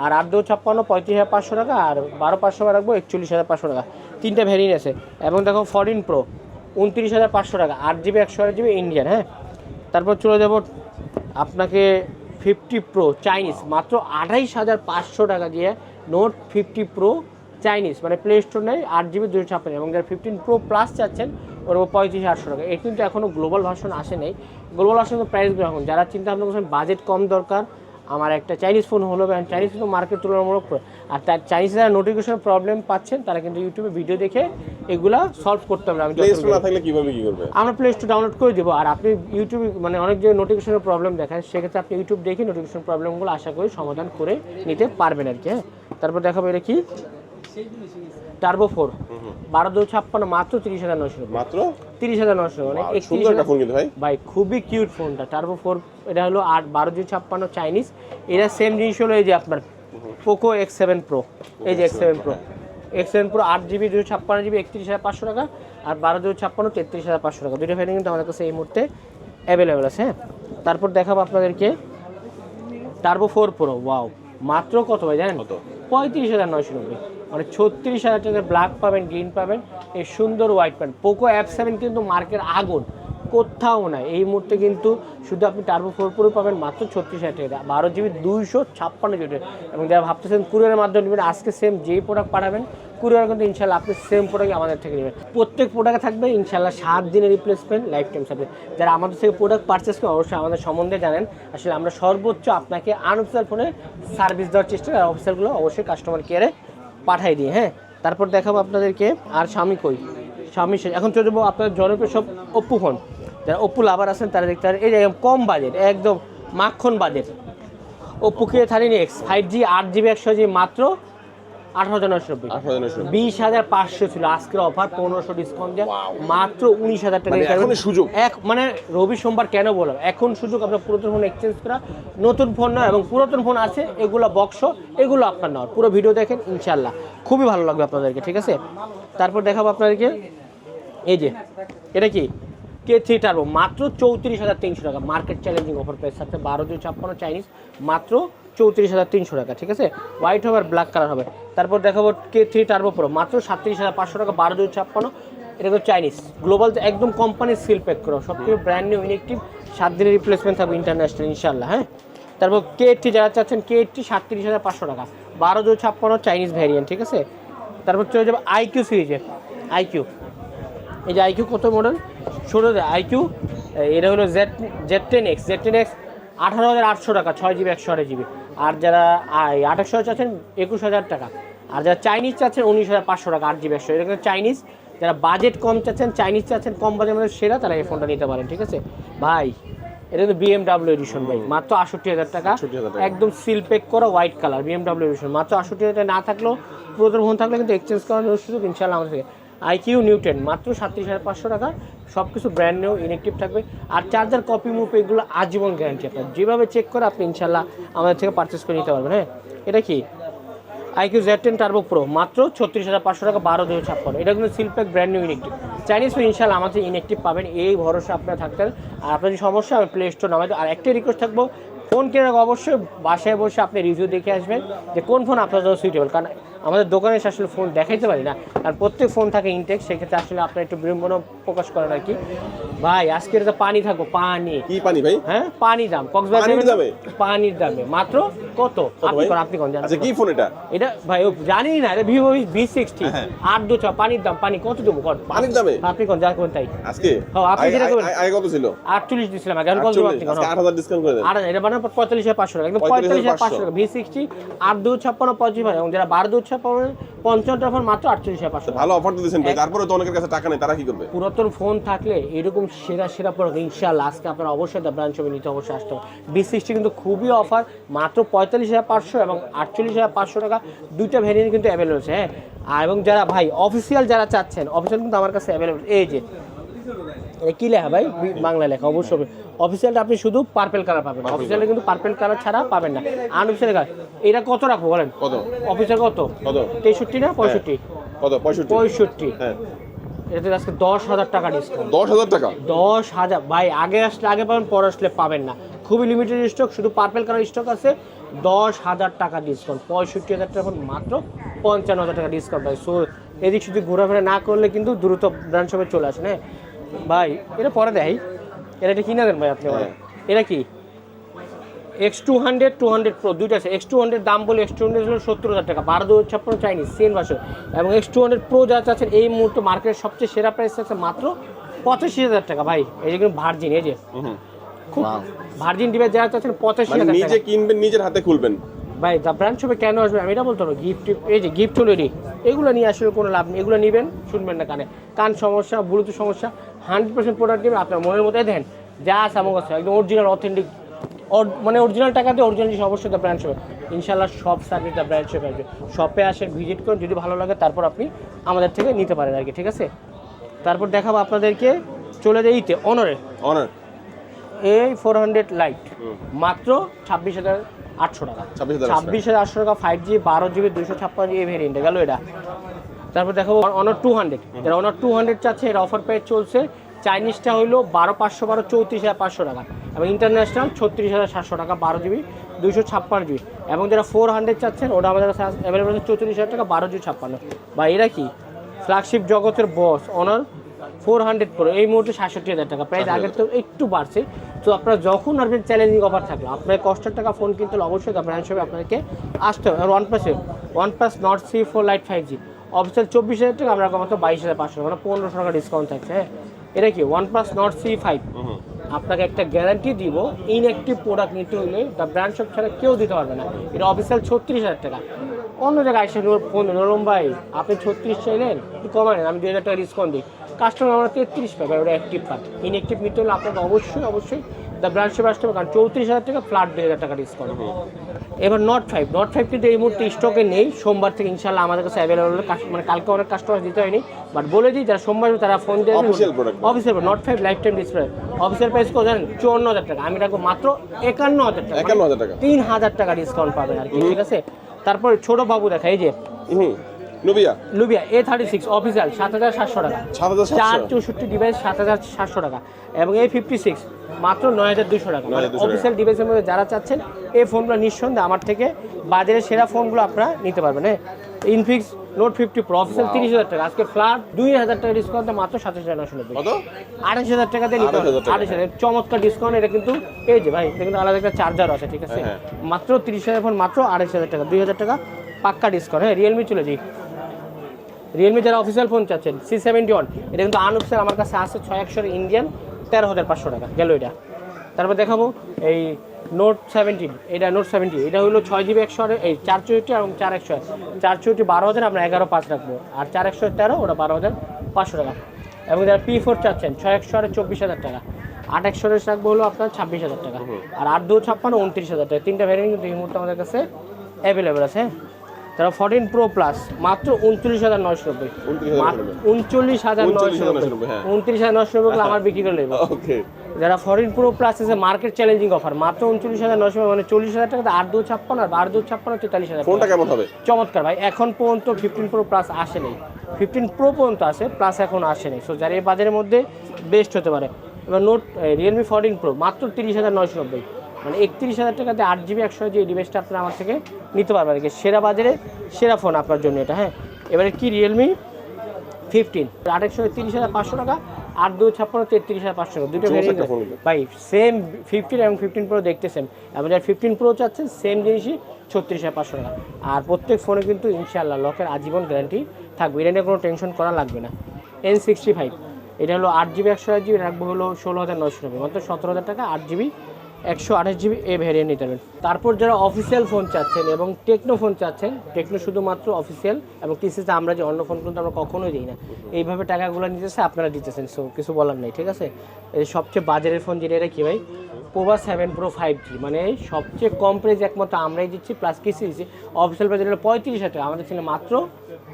আর আট দু ছাপ্পান্ন, পঁয়ত্রিশ হাজার পাঁচশো টাকা আর বারো পাঁচশো রাখব, একচল্লিশ হাজার পাঁচশো টাকা। তিনটা ভ্যারিয়েন্ট আছে। এবং দেখো ফরিন প্রো উনত্রিশ হাজার পাঁচশো টাকা, আট জিবি একশো আট জিবি ইন্ডিয়ান হ্যাঁ? তারপর চলে যাব আপনাকে ফিফটি প্রো চাইনিজ মাত্র আঠাইশ হাজার পাঁচশো টাকা দিয়ে নোট ফিফটি প্রো চাইনিজ মানে প্লে স্টোর নেই, আট জিবি দুশো ছাপ্পান্ন। এবং যারা ফিফটিন প্রো প্লাস চাচ্ছেন, ওর পঁয়ত্রিশ আটশো টাকা। এর কিন্তু এখনও গ্লোবাল ভার্সন আসে নেই। গ্লোবাল ভার্সন প্রাইসগুলো এখন, যারা চিন্তা ভাবনা করছেন বাজেট কম দরকার আমার একটা চাইনিজ ফোন হলো কারণ চাইনিজ ফোন মার্কেট তুলনামূলক আর তার চাইনিজ যারা নোটিফিকেশন প্রবলেম পাচ্ছেন তারা কিন্তু ইউটিউবে ভিডিও দেখে এগুলো সলভ করতে হবে আমি প্লে না থাকলে কীভাবে কি করবে? আমরা প্লে স্টোর ডাউনলোড করে দেবো। আর আপনি ইউটিউবে মানে অনেক যে নোটিফিকেশনের প্রবলেম দেখায় সেক্ষেত্রে আপনি ইউটিউব দেখে নোটিফিকেশন প্রবলেমগুলো আশা করি সমাধান করে নিতে পারবেন আর কি হ্যাঁ? তারপর দেখাবো এটা কি? টার্বো ফোর বারো দু ছাপ্পান্ন মাত্র তিরিশ হাজার নশো মাত্র? তিরিশ হাজার নশো মানে সুন্দর একটা ফোন কিন্তু ভাই। ভাই খুবই কিউট ফোনটা টার্বো ফোর এটা হলো আট বারো জিবি ছাপ্পান্ন চাইনিজ এটা সেম জিনিস হলো এই যে আপনার পোকো এক্স সেভেন প্রো এই যে X seven pro X seven pro আট জিবি দুশো ছাপ্পান্ন জিবি একত্রিশ হাজার পাঁচশো টাকা। আর বারো দুশো ছাপ্পান্ন তেত্রিশ হাজার পাঁচশো টাকা। দুটো ভ্যারিয়েন্ট কিন্তু আমাদের কাছে এই মুহূর্তে অ্যাভেলেবেল আছে হ্যাঁ। তারপর দেখাবো আপনাদেরকে টার্বো ফোর প্রো ওয়াও মাত্র কত ভাই জানেন? কত? পঁয়ত্রিশ হাজার নয়শো নব্বই। মানে ছত্রিশ হাজার টাকার ব্ল্যাক পাবেন গ্রিন পাবেন, এই সুন্দর হোয়াইট পাবেন পোকো অ্যাপ সেভেন কিন্তু মার্কেট আগুন, কোথাও নাই। এই মুহূর্তে কিন্তু শুধু আপনি টার্বো ফোর প্রো পাবেন, মাত্র ছত্রিশ হাজার টাকা। বারো জিবি দুইশো ছাপ্পান্ন জিবি এবং যারা ভাবতেছেন কুরিয়ারের মাধ্যমে নেবেন, আজকে সেম যেই প্রোডাক্ট পাঠাবেন কুরিয়ার কিন্তু ইনশাল্লাহ আপনি সেম প্রোডাক্ট আমাদের থেকে নেবেন। প্রত্যেক প্রোডাক্টে থাকবে, ইনশাল্লাহ সাত দিনের রিপ্লেসমেন্ট লাইফ টাইম সাথে যারা আমাদের থেকে প্রোডাক্ট পারচেস করেন অবশ্যই আমাদের সম্বন্ধে জানেন। আসলে আমরা সর্বোচ্চ আপনাকে আনঅফিসিয়াল ফোনে সার্ভিস দেওয়ার চেষ্টা করি। আর অফিসিয়ালগুলো অবশ্যই কাস্টমার কেয়ারে পাঠাই দিই হ্যাঁ? তারপর দেখাবো আপনাদেরকে আর স্বামী কই? স্বামী এখন চলে যাব আপনার জনপ্রিয় সব অপ্পু ফোন যারা অপ্পু লাভার আছেন, তারা দেখতে পারেন, এই কম বাজেট, একদম মাখন budget. Oppo K thirteen X five G আট জিবি একশো জি মাত্র। আঠারো হাজার নব্বই। বিশ হাজার পাঁচশো ছিল আজকের অফার পনেরোশো ডিসকাউন্ট মাত্র উনিশ হাজার টাকা। মানে সুযোগ। এক মানে রবি সোমবার কেন বললাম? এখন সুযোগ আপনার পুরাতন ফোন এক্সচেঞ্জ করা নতুন ফোন নয় এবং পুরাতন ফোন আছে এগুলো বক্স এগুলো আপনার পুরো ভিডিও দেখেন ইনশাল্লাহ খুবই ভালো লাগবে আপনাদেরকে ঠিক আছে? তারপর দেখাবো আপনাদেরকে এই যে এটা কি? কে থ্রি টার্বো মাত্র চৌত্রিশ হাজার তিনশো টাকা। মার্কেট চ্যালেঞ্জিং অফার প্রাইস থাকছে বারো দুই ছাপ্পান্ন চাইনিজ মাত্র চৌত্রিশ হাজার তিনশো টাকা, ঠিক আছে? হোয়াইট হবে আর ব্ল্যাক কালার হবে। তারপর দেখাবো কে থ্রি টার্বো প্রো মাত্র সাতত্রিশ হাজার পাঁচশো টাকা, বারো দুই ছাপ্পান্ন। এটা তো চাইনিজ গ্লোবাল একদম কোম্পানির সিল প্যাক করো। সব থেকে ব্র্যান্ড নিউ ইনেকটিভ সাত দিনের রিপ্লেসমেন্ট থাকবে ইন্টারন্যাশনাল ইনশাল্লাহ হ্যাঁ? তারপর কে এইটটি যারা চাচ্ছেন কে এইটটি সাতত্রিশ হাজার পাঁচশো টাকা। বারো দুই ছাপ্পান্ন চাইনিজ ভ্যারিয়েন্ট ঠিক আছে? তারপর চলে যাবে আইকিউ সিরিজে আইকিউ এই যে আইকিউ কত মডেল ছোটো আইকিউ এটা হলো Z Z ten X Z ten X আঠারো হাজার আটশো টাকা, ছয় জিবি একশো আট জিবি আর যারা আঠাশশো চাচ্ছেন একুশ হাজার টাকা। আর যারা চাইনিজ চাচ্ছেন উনিশ হাজার পাঁচশো টাকা আট জিবি একশো এরকম চাইনিজ। যারা বাজেট কম চাচ্ছেন চাইনিজ চাচ্ছেন কম বাজেটের মধ্যে সেরা তারা এই ফোনটা নিতে পারেন ঠিক আছে? ভাই এটা কিন্তু বিএমডাব্লিউ এডিশন ভাই মাত্র আষট্টি হাজার টাকা। 68,000 একদম সিল পেক করা হোয়াইট কালার বিএমডাব্লিউ এডিশন মাত্র আষট্টি হাজার টাকা না থাকলেও পুরাতন ফোন থাকলে কিন্তু এক্সচেঞ্জ করানোর সুযোগ ইনশাল্লাহ আমাদের থেকে। আইকিউ নিউটেন মাত্র সাতত্রিশ হাজার পাঁচশো টাকা। সব কিছু ব্র্যান্ড নিউ ইনেকটিভ থাকবে। আর চার্জার কপি মুভ এগুলো আজীবন গ্যারান্টি আপনার। যেভাবে চেক করে আপনি ইনশাল্লাহ আমাদের থেকে পারচেস করে নিতে পারবেন হ্যাঁ? এটা কি? IQOO Z ten turbo pro মাত্র ছত্রিশ হাজার পাঁচশো টাকা, বারো দুই ছাপ্পান্ন। এটা কিন্তু seal pack brand new inactive Chinese phone ইনশাল্লাহ আমাদের ইনেকটিভ পাবেন, এই ভরসা আপনার থাকতেন আর আপনার যদি সমস্যা আমি প্লে স্টোর নামাতে আর একটাই রিকোয়েস্ট থাকব ফোন কেনার অবশ্যই বাসায় বসে আপনি রিভিউ দেখে আসবেন যে কোন ফোন আপনার জন্য সুইটেবল কারণ আমাদের দোকানে এসে আসলে ফোন দেখাইতে পারি না। আর প্রত্যেক ফোন থাকে ইনটেক সেক্ষেত্রে আসলে আপনার একটু বিড়ম্বনা প্রকাশ করেন আর কি। ভাই আজকে তো পানি থাকব পানি। কি পানি ভাই? হ্যাঁ পানি দাম। কক্সবাজার পানির দামে? পানির দামে। মাত্র কত? আপনি কোন আপনি কোন জানেন আচ্ছা কি ফোন এটা? এটা ভাই ও জানি না এটা ভিভো ভি সিক্সটি। আট দু ছ পানির দাম পানি কত দেবো কত পানির দামে? আপনি কোন যা কোন তাই। আজকে? হ্যাঁ, আপনি যেটা করবেন। আগে- কত ছিল? আটচল্লিশ দিছিলাম আগে কত দেবো আপনি কোন আজকে আট হাজার ডিসকাউন্ট করে দেন। আর এটা পঁয়তাল্লিশ হাজার পাঁচশো টাকা একদম পঁয়তাল্লিশ হাজার পাঁচশো। টাকা। ভি সিক্সটি আট দু ছাপ্পান্ন পঁচিশ ভাই এবং যারা বারো দু ছাপ্পান্ন পঞ্চান্ন ফোন মাত্র আটচল্লিশ পাঁচশো ভালো অফার দিতেছেন ভাই তারপরে তো অনেকের কাছে টাকা নেই তারা কি করবে? পুরাতন ফোন থাকলে এরকম সেরা সেরা প্রোডাক্ট ইনশাল্লাহ আজকে আপনারা অবশ্যই দ্য ব্রাঞ্চ হবে নিতে অবশ্যই আসতে হবে। বি সিক্সটি কিন্তু খুবই অফার মাত্র পঁয়তাল্লিশ হাজার পাঁচশো এবং আটচল্লিশ হাজার পাঁচশো টাকা দুইটা ভ্যারিয়েন্ট কিন্তু অ্যাভেলেবল আছে হ্যাঁ? এবং যারা ভাই অফিসিয়াল যারা চাচ্ছেন অফিসিয়াল কিন্তু আমার কাছে অ্যাভেলেবল এই যে কি লেখা ভাই? বাংলা লেখা অবশ্যই। অফিসিয়ালটা আপনি শুধু পার্পেল কালার পাবেন। অফিসিয়ালে কিন্তু পার্পেল কালার ছাড়া পাবেন না। আনঅফিসিয়াল কালার এটা কত রাখব বলেন? কত? অফিসিয়াল কত? কত? তেষট্টি না পঁয়ষট্টি? কত? পঁয়ষট্টি। পঁয়ষট্টি। হ্যাঁ। এটাতে আজকে দশ হাজার টাকা ডিসকাউন্ট দশ হাজার টাকা? দশ হাজার। ভাই আগে আসলে আগে পাবেন পরে আসলে পাবেন না। খুবই লিমিটেড স্টক শুধু পার্পেল কালার স্টক আছে। দশ হাজার টাকা ডিসকাউন্ট পঁয়ষট্টি হাজার টাকা এখন মাত্র পঞ্চান্ন হাজার টাকা ডিসকাউন্ট ভাই। সো এদিক শুধু ঘোরাফেরা না করলে কিন্তু দ্রুত ব্রাঞ্চ শপে চলে আসে হ্যাঁ? ভাই এটা পরে দেয় এটা কিনে দেন ভাই আপনি আমাকে। এটা কি? X two hundred two hundred pro দুইটা আছে। এক্স টু হান্ড্রেড দাম বলে এক্স টু হান্ড্রেড হলো সত্তর হাজার টাকা। বারো দু ছাপ্পান্ন চাইনিজ সেম ভাষণ এবং এক্স টু হান্ড্রেড প্রো যা চাচ্ছেন এই মুহূর্তে মার্কেটের সবচেয়ে সেরা প্রাইস আছে মাত্র পঁচাশি হাজার টাকা। ভাই এই যে কিন্তু ভার্জিন এই যে। খুব ভার্জিন ডিভাইস যারা চাচ্ছেন পঁচাশি মানে হাজার নিজে কিনবেন নিজের হাতে খুলবেন। ভাই দ্য ব্রাঞ্চ শপে কেন আসবে আমি এটা বলতে পারব। গিফট এই যে গিফট রেডি এগুলো নিয়ে আসলে কোনো লাভ নেই। এগুলো নেবেন শুনবেন না কানে। কান সমস্যা ব্লুটুথ সমস্যা হান্ড্রেড পার্সেন্ট প্রোডাক্ট নেবেন আপনার মনের মধ্যে দেন যা আছে আমার কাছে একদম অরিজিনাল অথেন্টিক মানে অরিজিনাল টাকাতে অরিজিনাল জিনিস অবশ্যই দ্য ব্র্যান্ড শপে ইনশাল্লাহ সব সার্ভিস দ্য ব্র্যান্ড শপে আসবে শপে আসেন ভিজিট করুন যদি ভালো লাগে তারপর আপনি আমাদের থেকে নিতে পারেন আর কি ঠিক আছে? তারপর দেখাবো আপনাদেরকে চলে যাই ইতে অনরে অনার এই ফোর হান্ড্রেড লাইট মাত্র ছাব্বিশ হাজার আটশো টাকা। ছাব্বিশ হাজার ছাব্বিশ হাজার আটশো টাকা ফাইভ জি বারো জিবি দুশো ছাপ্পান্ন জিবি ভেরিয়েন্ট গেল এটা। তারপর দেখাবো অনার টু হান্ড্রেড যারা অনার টু হান্ড্রেড চাচ্ছে এর অফার প্রাইস চলছে। চাইনিজটা হইল বারো পাঁচশো বারো চৌত্রিশ হাজার পাঁচশো টাকা। এবং ইন্টারন্যাশনাল ছত্রিশ হাজার সাতশো টাকা বারো জিবি দুশো ছাপ্পান্ন জিবি এবং যারা ফোর হান্ড্রেড চাচ্ছেন ওটা আমাদের কাছে অ্যাভেলেবল আছে চৌত্রিশ হাজার টাকা বারো জিবি ছাপ্পান্ন। বা এরা কি? ফ্ল্যাগশিপ জগতের boss Honor four hundred pro এই মুহূর্তে সাতষট্টি হাজার টাকা। প্রাইস আগের তো একটু বাড়ছে। তো আপনারা যখন আসবেন চ্যালেঞ্জিং অফার থাকবে আপনার কষ্টের টাকা ফোন কিনতে হলে অবশ্যই আপনার হিসেবে আপনাকে আসতে হবে। আর ওয়ান প্লাসে one plus Nord C four lite five G official চব্বিশ হাজার টাকা আমরা মাত্র বাইশ হাজার পাঁচশো টাকা মানে পনেরোশো টাকা ডিসকাউন্ট থাকছে হ্যাঁ? এটা কি one plus Nord C five আপনাকে একটা গ্যারান্টি দিব ইনঅ্যাক্টিভ প্রোডাক্ট নিতে হলে দ্য ব্র্যান্ড শপ ছাড়া কেউ দিতে পারবে না। এটা অফিসিয়াল ছত্রিশ হাজার টাকা। অন্য জায়গায় নোর ফোন নরম ভাই আপনি ছত্রিশ চাইলেন একটু কমায় আমি দুই হাজার টাকা ডিসকাউন্ট দিই। কাস্টমার আমরা তেত্রিশ পাবে ওটা অ্যাক্টিভ পান ইনঅ্যাক্টিভ নিতে হলে আপনাকে অবশ্যই অবশ্যই দ্য ব্র্যান্ড শপ আসতে হবে কারণ চৌত্রিশ হাজার টাকা ফ্ল্যাট দুই হাজার টাকা ডিসকাউন্ট এবার নট ফাইভ নট ফাইভ কিন্তু এই মুহূর্তে স্টকে নেই। সোমবার থেকে ইনশাল্লাহ আমাদের কাছে অ্যাভেলেবল মানে কালকে অনেক কাস্টমার দিতে হয়নি। বাট বলে দিই যারা সোমবার তারা ফোন দিয়ে। Official Nord five life time display official price কত জানেন? চুয়ান্ন হাজার টাকা। আমি রাখব মাত্র একান্ন হাজার টাকা। একান্ন হাজার টাকা। তিন হাজার টাকা ডিসকাউন্ট পাবেন আর কি ঠিক আছে? তারপর ছোট বাবু দেখা এই যে। হুম নোবিয়া লুবিয়া এ থার্টি সিক্স অফিসিয়াল সাত হাজার সাতশো? টাকা চার চৌষট্টি ডিভাইস সাত হাজার সাতশো টাকা। এবং এ ফিফটি সিক্স মাত্র নয় হাজার দুশো টাকা। 9,200 অফিসিয়াল ডিভাইসের মধ্যে যারা চাচ্ছেন এই ফোনগুলো নিঃসন্দেহে আমার থেকে বাজারের সেরা ফোনগুলো আপনারা নিতে পারবেন। হ্যাঁ? Infinix note fifty pro official তিরিশ হাজার টাকা। আজকে ফ্ল্যাট দুই হাজার টাকা ডিসকাউন্টে মাত্র সাতাশ হাজার নশো নব্বই। আঠাশ হাজার টাকা দিয়ে নিতে 28,000 টাকা। আঠাশ হাজার। চমৎকার ডিসকাউন্ট এটা কিন্তু এই যে ভাই এটা কিন্তু আলাদা একটা চার্জার আছে ঠিক আছে? হ্যাঁ, মাত্র তিরিশ হাজার ফোন মাত্র আড়াইশ হাজার টাকা। দুই হাজার টাকা পাক্কা ডিসকাউন্ট হ্যাঁ রিয়েলমি চলে যাই। রিয়েলমি যারা অফিসিয়াল ফোন চাচ্ছেন সি সেভেন্টি ওয়ান এটা কিন্তু আনঅফিসিয়াল আমার কাছে আছে ছয় একশোর ইন্ডিয়ান তেরো হাজার পাঁচশো টাকা গেল এটা। তারপর দেখাবো এই নোট সেভেন্টিন এটা নোট সেভেন্টি এটা হলো ছয় জিবি একশো এই চার চৌষট্টি এবং চার একশো চার চৌষট্টি বারো হাজার আমরা এগারো পাঁচ রাখব আর চার একশো তেরো ওটা বারো হাজার পাঁচশো টাকা। এবং যারা পি ফোর চাচ্ছেন ছয় একশো আর চব্বিশ হাজার টাকা আট একশো রাখব হলো আপনার ছাব্বিশ হাজার টাকা আর আট দু ছাপ্পান্ন উনত্রিশ হাজার টাকা তিনটা ভ্যারিয়েন্ট কিন্তু এই মুহূর্তে আমাদের কাছে অ্যাভেলেবেল আছে হ্যাঁ? তারা ফোরটিন প্রো প্লাস মাত্র উনচল্লিশ হাজার নয়শো নব্বই। 29,990 উনচল্লিশ হাজার নয়শো নব্বই। হ্যাঁ। উনত্রিশ হাজার নয়শো নব্বই আমার বিক্রি করে নেব। যারা ফরেন প্রো প্লাস আছে মার্কেট চ্যালেঞ্জিং অফার মাত্র উনচল্লিশ হাজার নয়শো মানে চল্লিশ হাজার টাকা আট দু ছাপ্পান্ন আর বার দু ছাপ্পান্ন তেতাল্লিশ হাজার ফোনটা কেমন হবে? চমৎকার ভাই এখন পর্যন্ত ফিফটিন প্রো প্লাস আসে নেই। ফিফটিন প্রো পর্যন্ত আসে প্লাস এখন আসে নেই। সো যারা এই বাজারের মধ্যে বেস্ট হতে পারে। এবার নোট রিয়েলমি ফোরটিন প্রো মাত্র তিরিশ হাজার নয়শো নব্বই। মানে একত্রিশ হাজার টাকাতে আট জিবি একশো যে ডিভাইসটা আপনারা আমার থেকে নিতে পারবেন আর কি। সেরা বাজারে সেরা ফোন আপনার জন্য এটা হ্যাঁ। এবারে কি রিয়েলমি ফিফটিন আট একশো তিরিশ হাজার পাঁচশো টাকা আট দুই ছাপ্পান্ন তেত্রিশ হাজার পাঁচশো টাকা। দুটো। ভাই সেম ফিফটিন এবং ফিফটিন প্রো দেখতে সেম এবং যারা ফিফটিন প্রো চাচ্ছেন সেম জিনিসই ছত্রিশ হাজার পাঁচশো টাকা। আর প্রত্যেক ফোনে কিন্তু ইনশাআল্লাহ লকের আজীবন গ্যারান্টি থাকবে। এটা নিয়ে কোনো টেনশন করা লাগবে না। এন সিক্সটি ফাইভ এটা হলো আট জিবি একশো আট জিবি রাখব হলো ষোলো হাজার নশো নব্বই মাত্র সতেরো হাজার টাকা আট জিবি একশো আঠাশ জিবি এ ভ্যারিয়েন্ট নিতে পারবেন। তারপর যারা অফিসিয়াল ফোন চাচ্ছেন এবং টেকনো ফোন চাচ্ছেন টেকনো শুধুমাত্র অফিসিয়াল এবং কিসিতে আমরা যে অন্য ফোন কিন্তু আমরা কখনোই দিই না। এইভাবে টাকাগুলো নিতেছে আপনারা দিতেছেন সো কিছু বলার নেই, ঠিক আছে? সবচেয়ে বাজারের ফোন যেটা, এটা কি ভাই? Pova seven pro five G মানে সবচেয়ে কম প্রাইস একমাত্র আমরাই দিচ্ছি প্লাস কিসি দিচ্ছি? অফিসিয়াল প্রাইস পঁয়ত্রিশ হাজার আমাদের ছিল মাত্র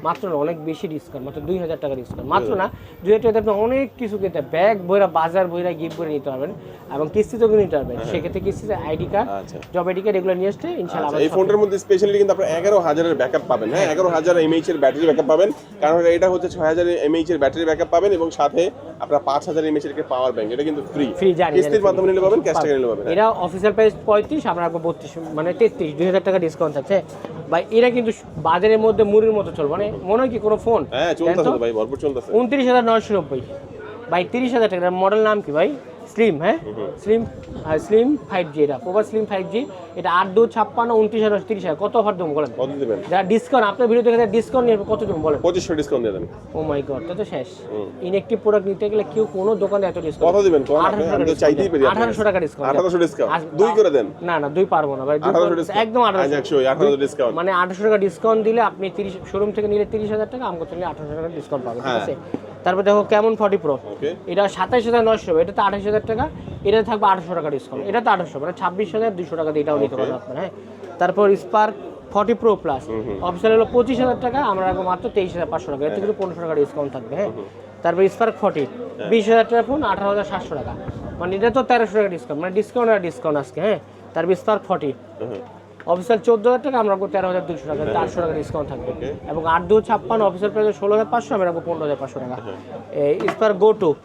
মাত্র না, অনেক বেশি ডিসকাউন্ট মাত্র দুই হাজার টাকা ডিসকাউন্ট মাত্র না দুই হাজার টাকাতে আপনি অনেক কিছু কিনতে ব্যাগ বইরা বাজার বইরা গিফট করে নিতে পারবেন এবং কিস্তিতেও নিতে পারবেন। সেক্ষেত্রে কিস্তিতে ID card. Job ID card এগুলো নিয়ে আসতে ইনশাল্লাহ আচ্ছা, এই ফোনটার মধ্যে স্পেশালি কিন্তু আপনারা এগারো হাজারের ব্যাকআপ পাবেন হ্যাঁ? এগারো হাজার এমএইচ এর ব্যাটারি ব্যাকআপ পাবেন কারণ এটা হচ্ছে ছয় হাজার এমএইচ এর ব্যাটারি ব্যাকআপ পাবেন এবং সাথে আপনারা পাঁচ হাজার এমএইচ এর পাওয়ার ব্যাংক এটা কিন্তু ফ্রি ফ্রি জানি, কিস্তির মাধ্যমে নিলে পাবেন ক্যাশ টাকা নিলে পাবেন। হ্যাঁ। এরা অফিসিয়াল প্রাইস পঁয়ত্রিশ আমরা রাখব বত্রিশ মানে তেত্রিশ দুই হাজার টাকা ডিসকাউন্ট আছে বা এরা কিন্তু বাজারের মধ্যে মুড়ির মতো চলবে মানে মনে হয় কি কোনো ফোন? হ্যাঁ চলতেছে ভাই ভরপুর চলতেছে। উনত্রিশ হাজার নয়শো নব্বই। ভাই তিরিশ হাজার টাকা মডেল নাম কি ভাই? স্লিম হ্যাঁ? স্লিম স্লিম ফাইভ জি এটা পোভার স্লিম ফাইভ জি এটা আট দু ছাপ্পান্ন উনত্রিশ হাজার তিরিশ হাজার কত অফার দেবো বলেন? কত দিবেন? যারা ডিসকাউন্ট আপনার ভিডিও দেখে ডিসকাউন্ট নিয়ে কত দেবো বলেন? পঁচিশশো ডিসকাউন্ট দিয়ে দেন। ও মাই গড তো শেষ। ইনএক্টিভ প্রোডাক্ট নিতে গেলে কেউ কোনো দোকানে এত ডিসকাউন্ট কত দিবেন? আঠারোশো টাকা ডিসকাউন্ট আঠারোশো ডিসকাউন্ট দুই করে দেন। না না দুই পারব না ভাই একদম আঠারোশো ডিসকাউন্ট মানে আঠারোশো টাকা ডিসকাউন্ট দিলে আপনি তিরিশ শোরুম থেকে নিলে তিরিশ হাজার টাকা আমাকে থেকে আঠারোশো টাকা ডিসকাউন্ট পাবেন ঠিক হ্যাঁ। আছে? তারপর দেখো কেমন ফর্টি প্রো এটা সাতাইশ হাজার নয়শো এটা তো আঠাশ হাজার টাকা এটা থাকবে আঠারোশো টাকা ডিসকাউন্ট এটা তো আঠারোশো মানে ছাব্বিশ হাজার দুশো টাকা দিয়ে এটাও নিতে পারবেন আপনার হ্যাঁ। তারপর Spark forty pro plus official হলো পঁচিশ হাজার টাকা আমরা রাখব মাত্র তেইশ হাজার পাঁচশো টাকা। এটা কিন্তু পনেরোশো টাকা ডিসকাউন্ট থাকবে হ্যাঁ। তারপর স্পার্ক ফর্টি বিশ হাজার টাকা ফোন আঠারো হাজার সাতশো টাকা। মানে এটা তো তেরোশো টাকা ডিসকাউন্ট মানে ডিসকাউন্ট আর ডিসকাউন্ট আজকে হ্যাঁ। তারপর স্পার্ক ফর্টি অফিসিয়াল চোদ্দ হাজার টাকা আমরা তেরো হাজার দুশো টাকা চারশো টাকা ডিসকাউন্ট থাকবে। এবং আট দু ছাপ্পান্ন অফিসার প্রাইস ষোলো হাজার পাঁচশো আমি রাখব পনেরো হাজার পাঁচশো টাকা। এই স্পার গো টু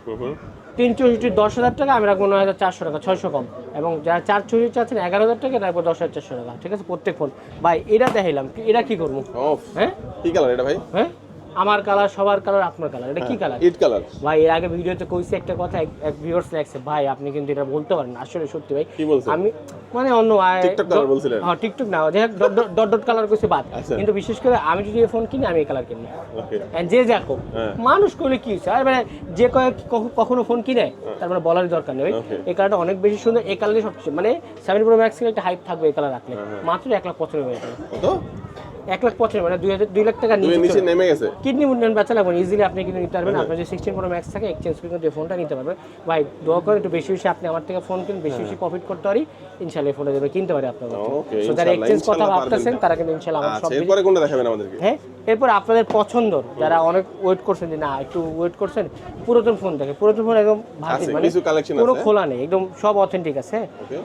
তিন চৌষট্টি দশ হাজার টাকা আমি রাখব নয় হাজার চারশো টাকা ছয়শো কম। এবং যারা চার চৌষট্টি চাচ্ছেন এগারো হাজার টাকা রাখব দশ হাজার চারশো টাকা। ঠিক আছে? প্রত্যেক ফোন ভাই এরা দেখাইলাম কি- এটা কি করব? হ্যাঁ? কি কালার এটা ভাই? হ্যাঁ? আমার কালার সবার কালার আপনার কালার এটা কি কালার ইট কালার ভাই এর আগে ভিডিওতে কইছি একটা কথা এক- ভিউয়ার্স লাগছে ভাই আপনি কিন্তু এটা বলতে পারেন না। আসলে সত্যি ভাই? আমি মানে অন্য TikTok colour বলছিলেন? হ্যাঁ টিকটক না হোক ডট ডট- কালার কইছে বাদ। আচ্ছা। কিন্তু বিশেষ করে আমি যদি এই ফোন কিনি আমি এই কালার কিনি And যে দেখো হ্যাঁ। মানুষ করলে কি হচ্ছে আর মানে যে কয়েক কখনো ফোন কিনে তার মানে বলার দরকার নেই. এই কালারটা অনেক বেশি সুন্দর এই কালারই সবচেয়ে মানে সেভেন প্রো ম্যাক্স একটা হাইপ থাকবে এই কালার রাখলে। হ্যাঁ, মাত্র এক লাখ হাজার টাকা। কত? এক লাখ পঁচানব্বই মানে দুই হাজার দুই লাখ টাকা নিচে নেমে গেছে। কিডনি মুন্ডন বেচা লাগবে ইজিলি আপনি কিন্তু নিতে পারবেন। আপনার যদি সিক্সটিন প্রো ম্যাক্স থাকে এক্সচেঞ্জ করে কিন্তু ফোনটা নিতে পারবেন। ভাই দোয়া করে একটু বেশি বেশি আপনি আমার থেকে ফোন কিনুন বেশি বেশি প্রফিট করতে পারি ইনশাল্লাহ এই ফোনটা যেন কিনতে পারি আপনার সো যারা এক্সচেঞ্জ কথা ভাবতেছেন তারা কিন্তু ইনশাল্লাহ আমার সব আচ্ছা এরপরে কোনটা দেখাবেন আমাদেরকে? হ্যাঁ এরপর আপনাদের পছন্দর যারা অনেক ওয়েট করছেন যে না একটু ওয়েট করছেন পুরাতন ফোন দেখে পুরাতন ফোন একদম ভালো মানে পুরো খোলা নেই একদম সব অথেন্টিক আছে ওকে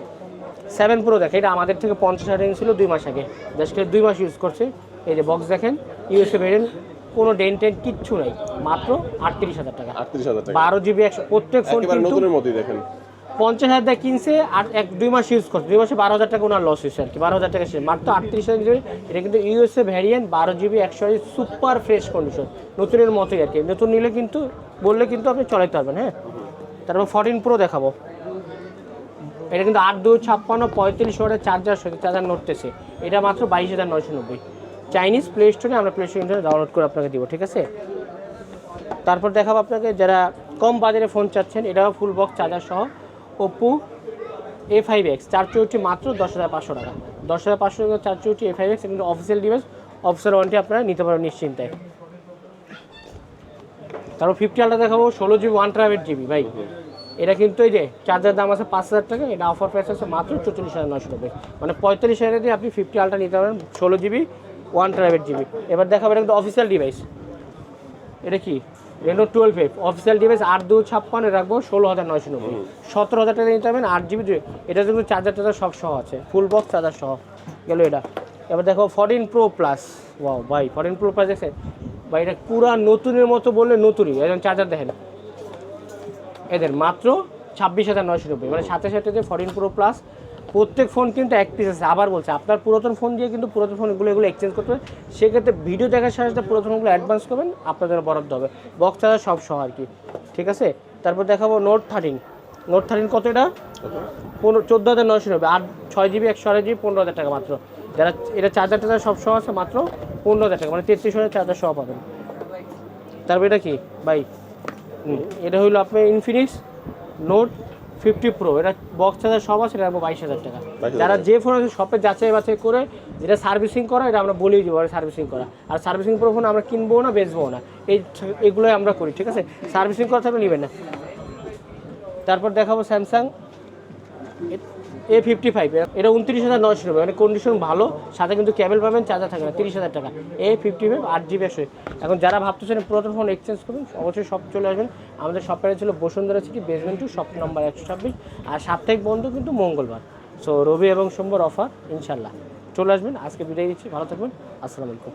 সেভেন প্রো দেখে এটা আমাদের থেকে পঞ্চাশ হাজার ছিল দুই মাস আগে। জাস্ট দুই মাস ইউজ করছে। এই যে বক্স দেখেন ইউএসএ ভেরিয়েন্ট কোনো ডেন টেন কিচ্ছু নাই। মাত্র আটত্রিশ হাজার টাকা। আটত্রিশ হাজার টাকা। বারো জিবি একশো প্রত্যেক ফোন নতুনের মতোই দেখেন। পঞ্চাশ হাজার টাকা কিনছে আর এক দুই মাস ইউজ করছে। দুই মাসে বারো হাজার টাকা ওনার লস হয়েছে আর কি। বারো হাজার টাকা শেষ। মাত্র আটত্রিশ হাজার জিবি এটা কিন্তু ইউএসএ ভ্যারিয়েন্ট বারো জিবি একশো সুপার ফ্রেশ কন্ডিশন নতুনের মতোই আর কি। নতুন নিলে কিন্তু বললে কিন্তু আপনি চলাইতে পারবেন হ্যাঁ? তারপর ফোরটিন প্রো দেখাবো। এটা কিন্তু আট দুই ছাপ্পান্ন পঁয়ত্রিশ ওয়াটের চার্জার সাথে চার্জার নড়তেছে এটা মাত্র বাইশ হাজার নয়শো নব্বই। চাইনিজ প্লে স্টোরে আমরা প্লে স্টোরে ডাউনলোড করে আপনাকে দিব, ঠিক আছে? তারপর দেখাবো আপনাকে যারা কম বাজারে ফোন চাচ্ছেন, এটাও ফুল বক্স চার্জার সহ। ওপো এ ফাইভ এক্স চার চৌটি মাত্র দশ হাজার পাঁচশো টাকা। দশ হাজার পাঁচশো টাকা চার চৌটি এ ফাইভ এক্স কিন্তু অফিসিয়াল ডিভাইস অফিসিয়াল ওয়ানটি আপনারা নিতে পারেন নিশ্চিন্তায় তারপর ফিফটি আলটা দেখাবো, ষোলো জিবি ওয়ান ট্রাইভ এইট জিবি ভাই। এটা কিন্তু এই যে চার্জার দাম আছে পাঁচ হাজার টাকা এটা অফার প্রাইস আছে মাত্র চল্লিশ হাজার নশো নব্বই মানে পঁয়তাল্লিশ হাজার দিয়ে আপনি ফিফটি আলটা নিতে পারেন ষোলো জিবি ওয়ান ট্রাইভ এইট জিবি এবার দেখাবো এটা কিন্তু অফিসিয়াল ডিভাইস এটা কি? Reno twelve F official device আট দু ছাপ্পান্ন রাখব ষোলো হাজার নয়শো নব্বই। সতেরো হাজার টাকা নিতে পারবেন আট জিবি এটা কিন্তু চার্জার টার্জার সব সহ আছে ফুল বক্স চার্জার সহ গেল এটা। এবার দেখো ফোরটিন প্রো প্লাস ওয়াও ভাই ফোরটিন প্রো প্লাস দেখছেন? ভাই এটা পুরা নতুনের মতো বললে নতুনই একজন চার্জার দেখেন। এদের মাত্র ছাব্বিশ হাজার নয়শো নব্বই। মানে সাথে সাথে যে ফোরটিন প্রো প্লাস প্রত্যেক ফোন কিন্তু এক পিস আছে। আবার বলছে আপনার পুরাতন ফোন দিয়ে কিন্তু পুরাতন ফোনগুলো এগুলো এক্সচেঞ্জ করতে হবে। সেক্ষেত্রে ভিডিও দেখার সাথে সাথে পুরাতনগুলো অ্যাডভান্স করবেন আপনাদের বরাদ্দ হবে। বক্স চার্জার সব সহ আর কি। ঠিক আছে? তারপর দেখাবো নোট থার্টিন নোট থার্টিন কত এটা? পনেরো চোদ্দ হাজার নয়শো নব্বই। আট ছয় জিবি একশো আড়াই জিবি পনেরো হাজার টাকা মাত্র। যারা এটা চার্জার টার্জার সব সহ আছে মাত্র পনেরো হাজার টাকা। মানে তেত্রিশ হাজার চার্জার সহ পাবেন। তারপর এটা কি? হুম, এটা হইল আপনার ইনফিনিক্স নোট ফিফটি প্রো এটা বক্স চার্জার সব আছে এটা বাইশ হাজার টাকা। যারা যে ফোন আছে শপে যাচাই বাছাই করে যেটা সার্ভিসিং করা এটা আমরা বলেই দেবো সার্ভিসিং করা। আর সার্ভিসিং প্রো ফোন আমরা কিনবো না বেচবো না। এই এগুলোই আমরা করি ঠিক আছে? সার্ভিসিং করা থাকলে নেবেন না। তারপর দেখাবো স্যামসাং এ ফিফটি ফাইভ এটা উনত্রিশ হাজার নয়শো টাকা মানে কন্ডিশন ভালো, সাথে কিন্তু ক্যাবেল পাবেন চার্জার থাকে না, তিরিশ হাজার টাকা। এ ফিফটি ফাইভ আট জিবি একশো এখন যারা ভাবতেছেন পুরাতন ফোন এক্সচেঞ্জ করবেন, অবশ্যই সব চলে আসবেন। আমাদের শপের ছিল Bashundhara city basement two shop number একশো ছাব্বিশ। আর সাপ্তাহিক বন্ধ কিন্তু মঙ্গলবার। সো রবি এবং সোমবার অফার ইনশাল্লাহ চলে আসবেন, আজকে বিদায় দিচ্ছি ভালো থাকবেন, আসসালামু আলাইকুম।